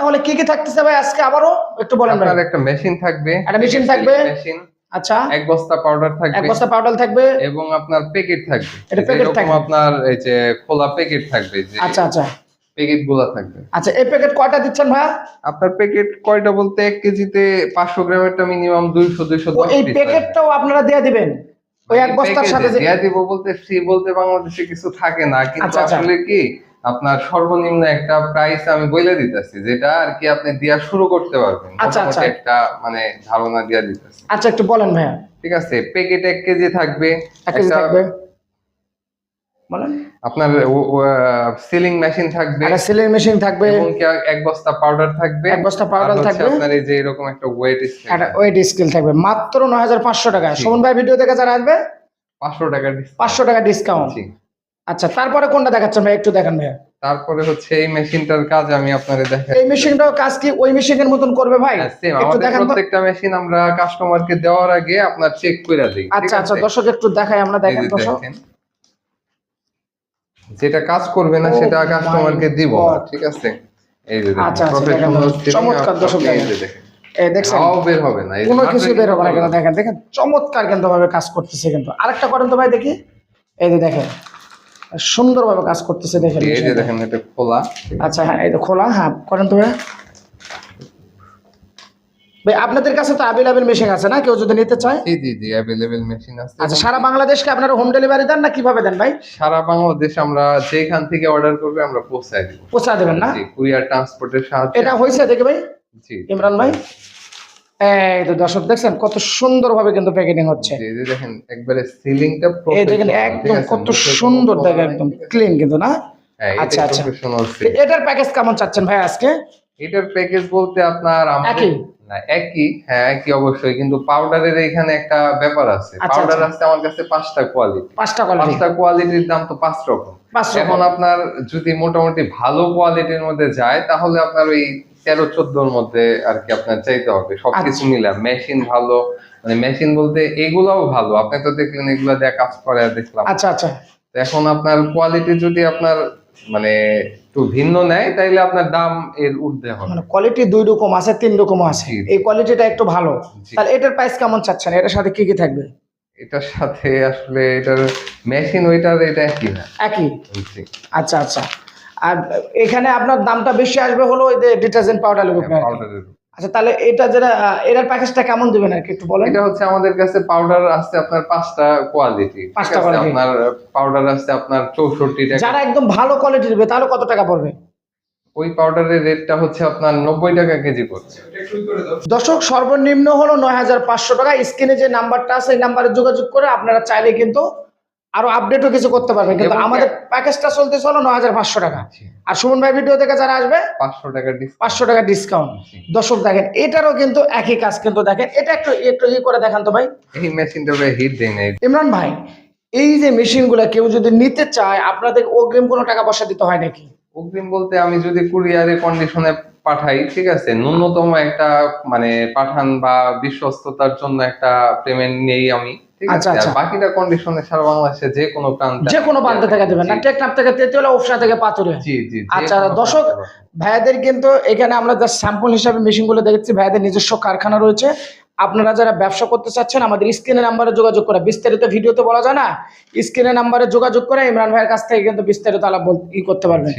তাহলে কি কি থাকতেছে ভাই আজকে আবারও? একটু বলেন ভাই। আপনার একটা মেশিন থাকবে। একটা machine থাকবে। মেশিন আচ্ছা। এক বস্তা পাউডার থাকবে। এক বস্তা পাউডার থাকবে। এবং আপনার প্যাকেট থাকবে। এটা যেরকম থাকবে। আপনার এই যে খোলা প্যাকেট থাকবে যে আচ্ছা আচ্ছা। প্যাকেটগুলা থাকবে। আচ্ছা এই প্যাকেট কয়টা দিচ্ছেন ভাইয়া? আপনার প্যাকেট কয়টা বলতে এক কেজিতে পাঁচশো গ্রামেরটা মিনিমাম দুইশো দুইশো এই প্যাকেটটাও আপনারা দিয়ে দিবেন? ওই এক বস্তার সাথে দেয়া দিব বলতে ফ্রি বলতে বাংলাদেশে কিছু থাকে না। কিন্তু আচ্ছা, আচ্ছা। আসলে কি আপনার সর্বনিম্ন একটা প্রাইস আমি বলে দিতেছি যেটা আর কি আপনি দিয়া শুরু করতে পারবেন। আচ্ছা, আচ্ছা। একটা মানে ধারণা দিয়া দিতেছি। আচ্ছা একটু বলেন ভাইয়া। ঠিক আছে প্যাকেট এক কেজি থাকবে। একটা বলেন। আপনার সিলিং মেশিন থাকবে। একটা সিলিং মেশিন থাকবে। এবং কি এক বস্তা পাউডার থাকবে। এক বস্তা হচ্ছে থাকবে। আপনার এই যে এরকম একটা ওয়েট একটা ওয়েট স্কেল থাকবে। মাত্র নয় হাজার পাঁচশো টাকা। সুমন ভাই ভিডিও দেখে যারা আসবে? পাঁচশো টাকা discount। পাঁচশো টাকা ডিসকাউন্ট। আচ্ছা তারপরে কোনটা দেখাচ্ছেন ভাই? একটু দেখান ভাইয়া। তারপরে হচ্ছে এই মেশিনটার কাজ আমি আপনাদের দেখাই এই মেশিনটাও কাজ কি ওই মেশিনের মতন করবে ভাই? হ্যাঁ, একটু আমাদের প্রত্যেকটা মেশিন আমরা কাস্টমারকে দেওয়ার আগে আপনার চেক করে দিই আচ্ছা আচ্ছা? দর্শক একটু দেখাই আমরা দেখেন দর্শক। যেটা কাজ করবে না Oh সেটা কাস্টমারকে দিব ঠিক আছে? এই যে দেখেন, আচ্ছা, আচ্ছা, চমৎকার দর্শক এই দেখেন। যে কোনো কিছু বের হবে না কিন্তু দেখেন দেখেন চমৎকার কিন্তু ভাবে কাজ করতেছে কিন্তু। আরেকটা করেন তো ভাই দেখি। এই যে দেখেন সুন্দরভাবে কাজ করতেছে দেখেন এই যে দেখেন এটা খোলা। আচ্ছা হ্যাঁ তো খোলা হ্যাঁ করেন তো ভাই। আপনাদের কাছে তো অ্যাভেলেবেল মেশিন আছে না? কেউ যদি নিতে চায়? জি জি জি অ্যাভেলেবেল মেশিন আছে। আচ্ছা সারা বাংলাদেশকে আপনারা হোম ডেলিভারি দেন না কীভাবে দেন ভাই? সারা বাংলাদেশ আমরা যেখান থেকে অর্ডার করবে আমরা পৌঁছায় দিব। পৌঁছা দেবেন না? জি কুরিয়ার ট্রান্সপোর্টের সাহায্যে। এটা হয়েছে দেখে ভাই? জি। ইমরান ভাই? এই তো দর্শক দেখছেন কত সুন্দরভাবে কিন্তু প্যাকেটিং হচ্ছে। এই যে দেখেন একবারে সিলিংটা এই দেখেন একদম কত সুন্দর দেখে একদম ক্লিন কিন্তু না? হ্যাঁ আচ্ছা, আচ্ছা। আচ্ছা। এটার প্যাকেজ কেমন চাচ্ছেন ভাই আজকে? এটার প্যাকেজ বলতে আপনার একই? না একই। হ্যাঁ একই অবশ্যই কিন্তু পাউডারের এখানে একটা ব্যাপার আছে। আচ্ছা, পাউডার আচ্ছা। আছে আমার কাছে পাঁচটা কোয়ালিটি পাঁচটা কোয়ালিটি পাঁচটা কোয়ালিটির দাম তো পাঁচ রকম। এখন আপনার যদি মোটামুটি ভালো কোয়ালিটির মধ্যে যায় তাহলে আপনার ওই তেরো চোদ্দোর মধ্যে আর কি আপনার চাইতে হবে। সবকিছু আচ্ছা। মিলা মেশিন ভালো মানে মেশিন বলতে এগুলাও ভালো। আপনি তো দেখলেন এগুলা দিয়ে কাজ করে দেখলাম আচ্ছা আচ্ছা। এখন আপনার কোয়ালিটি যদি আপনার মানে একটু ভিন্ন নেয় তাইলে আপনার দাম এর ঊর্ধ্বে হবে। মানে কোয়ালিটি দুই রকম আছে তিন রকম আছে। এই কোয়ালিটিটা একটু ভালো। তাহলে এটার প্রাইস কেমন চাচ্ছেন? এটার সাথে কি কি থাকবে? এটার সাথে আসলে এটার মেশিন ওইটার এটা একই না। একই? আচ্ছা আচ্ছা। আর এখানে আপনার দামটা বেশি আসবে হলো যে ডিটারজেন্ট পাউডার লাগবে আচ্ছা তাহলে এটা যেটা এটার প্যাকেজটা কেমন দিবেন আর কি একটু বলেন? এটা হচ্ছে আমাদের কাছে পাউডার আছে আপনার পাঁচটা কোয়ালিটি পাঁচটা quality। আপনার পাউডার আছে আপনার চৌষট্টি টাকা। যারা একদম ভালো কোয়ালিটি দিবে তাহলে কত টাকা পড়বে? ওই পাউডারের রেটটা হচ্ছে আপনার নব্বই টাকা কেজি পড়ছে। দর্শক সর্বনিম্ন হলো নয় হাজার পাঁচশো টাকা। স্ক্রিনে যে নাম্বারটা আছে এই নাম্বারে যোগাযোগ করে আপনারা চাইলে কিন্তু আরও আপডেটও কিছু করতে পারবেন কিন্তু আমাদের প্যাকেজটা চলতেছে হলো নয় হাজার পাঁচশো টাকা। আর সুমন ভাই ভিডিও থেকে যারা আসবে পাঁচশো টাকা পাঁচশো টাকা ডিসকাউন্ট দর্শক দেখেন এটারও কিন্তু একই কাজ কিন্তু দেখেন এটা একটু একটু ই করে দেখান তো ভাই। এই মেশিনটা হিট দেয় না ইমরান ভাই এই যে মেশিনগুলো কেউ যদি নিতে চায় আপনাদের অগ্রিম কোনো টাকা পয়সা দিতে হয় নাকি? অগ্রিম বলতে আমি যদি কুরিয়ারে কন্ডিশনে পাঠাই ঠিক আছে? ন্যূনতম একটা মানে পাঠান বা বিশ্বস্ততার জন্য একটা পেমেন্ট নেই আমি। ঠিক আছে? আচ্ছা, আর আচ্ছা। বাকিটা কন্ডিশনে সারা বাংলাদেশে যে কোনো প্রান্তে যে কোনো প্রান্ত থেকে দেবেন না। টেকনাফ থেকে তেতুলা উপসা থেকে পাথরে। জি জি আচ্ছা, দর্শক, ভাইয়াদের কিন্তু এখানে আমরা জাস্ট স্যাম্পল হিসাবে মেশিনগুলো দেখেছি। ভাইয়াদের নিজস্ব কারখানা রয়েছে। আপনারা যারা ব্যবসা করতে চাচ্ছেন আমাদের স্ক্রিনের নাম্বারে যোগাযোগ করে। বিস্তারিত ভিডিওতে বলা যায় না? স্ক্রিনের নাম্বারে যোগাযোগ করে ইমরান ভাইয়ের কাছ থেকে কিন্তু বিস্তারিত আলাপ ই করতে পারবেন।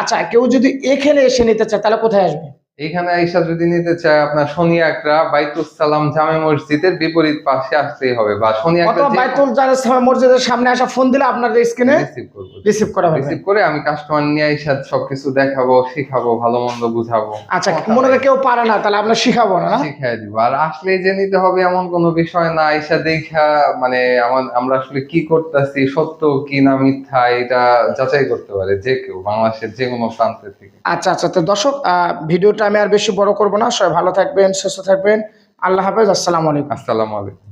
আচ্ছা কেউ যদি এখানে এসে নিতে চায় তাহলে কোথায় আসবে? এইখানে আইসা যদি নিতে চায় আপনার শনি আকরা বাইতুস সালাম জামে মসজিদের বিপরীত পাশে আসতেই হবে বা শনি আকরা বাইতুল জালাস মসজিদের সামনে আসা ফোন দিলে আপনার স্ক্রিনে রিসিভ করব। রিসিভ করা হবে। রিসিভ করে আমি কাস্টমার নিয়ে আইসা সবকিছু দেখাবো শিখাবো ভালো মন্দ বুঝাবো। আচ্ছা মনে কেউ পারে না তাহলে আমরা শিখাবো না শিখাই দিব। আর আসলে যে নিতে হবে এমন কোনো বিষয় না আইসা দেখা মানে আমার- আমরা আসলে কি করতেছি সত্য কি না মিথ্যা এটা যাচাই করতে পারে যে কেউ বাংলাদেশের যে কোনো প্রান্তে থেকে। আচ্ছা আচ্ছা তো দর্শক ভিডিওটা আমি আর বেশি বড় করব না। সবাই ভালো থাকবেন, সুস্থ থাকবেন। আল্লাহ হাফেজ, আসসালামু আলাইকুম। আসসালামু আলাইকুম।